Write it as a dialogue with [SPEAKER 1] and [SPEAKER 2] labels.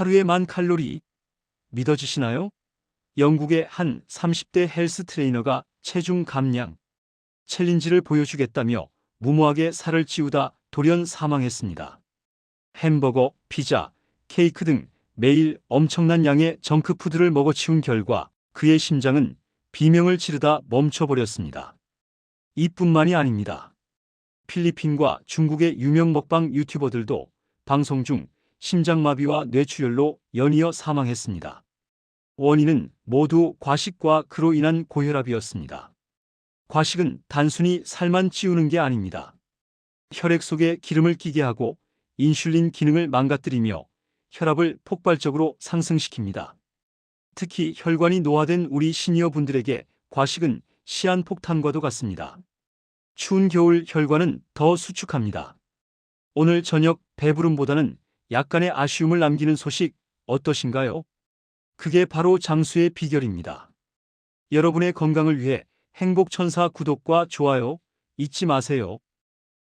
[SPEAKER 1] 하루에 만 칼로리. 믿어지시나요? 영국의 한 30대 헬스 트레이너가 체중 감량 챌린지를 보여주겠다며 무모하게 살을 찌우다 돌연 사망했습니다. 햄버거, 피자, 케이크 등 매일 엄청난 양의 정크푸드를 먹어치운 결과 그의 심장은 비명을 지르다 멈춰버렸습니다. 이뿐만이 아닙니다. 필리핀과 중국의 유명 먹방 유튜버들도 방송 중 심장마비와 뇌출혈로 연이어 사망했습니다. 원인은 모두 과식과 그로 인한 고혈압이었습니다. 과식은 단순히 살만 찌우는 게 아닙니다. 혈액 속에 기름을 끼게 하고 인슐린 기능을 망가뜨리며 혈압을 폭발적으로 상승시킵니다. 특히 혈관이 노화된 우리 시니어 분들에게 과식은 시한폭탄과도 같습니다. 추운 겨울 혈관은 더 수축합니다. 오늘 저녁 배부름보다는 약간의 아쉬움을 남기는 소식 어떠신가요? 그게 바로 장수의 비결입니다. 여러분의 건강을 위해 행복천사 구독과 좋아요 잊지 마세요.